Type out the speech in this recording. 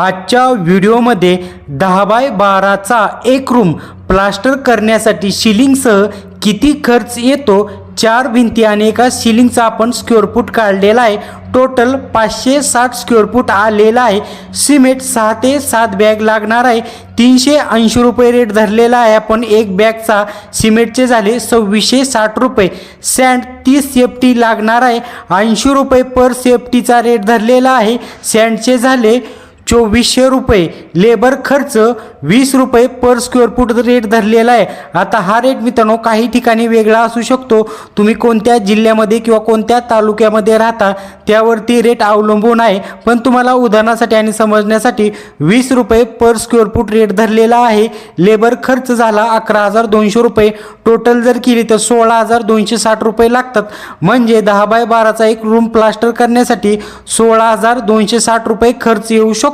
आजच्या व्हिडिओमध्ये दहा बाय बाराचा एक रूम प्लास्टर करण्यासाठी शिलिंगसह किती खर्च येतो? चार भिंती आणि एका शिलिंगचा आपण स्क्वेअर फूट काढलेला आहे. टोटल पाचशे साठ स्क्वेअर फूट आलेला आहे. सिमेंट सहा ते सात बॅग लागणार आहे. तीनशे ऐंशी रुपये रेट धरलेला आहे. आपण एक बॅगचा सिमेंटचे झाले सव्वीसशे साठ रुपये. सँड तीस सेफ्टी लागणार आहे. ऐंशी रुपये पर सेफ्टीचा रेट धरलेला आहे. सँडचे झाले चोवीसशे रुपये. लेबर खर्च वीस रुपये पर स्क्वेअर फूट रेट धरलेला आहे. आता हा रेट मित्रांनो काही ठिकाणी वेगळा असू शकतो. तुम्ही कोणत्या जिल्ह्यामध्ये किंवा कोणत्या तालुक्यामध्ये राहता त्यावरती रेट अवलंबून आहे. पण तुम्हाला उदाहरणासाठी आणि समजण्यासाठी वीस रुपये पर स्क्वेअर फूट रेट धरलेला आहे. लेबर खर्च झाला अकरा हजार दोनशे रुपये. टोटल जर केली तर सोळा हजार दोनशे साठ रुपये लागतात. म्हणजे दहा बाय बाराचा एक रूम प्लास्टर करण्यासाठी सोळा हजार दोनशे साठ रुपये खर्च येऊ शकतो.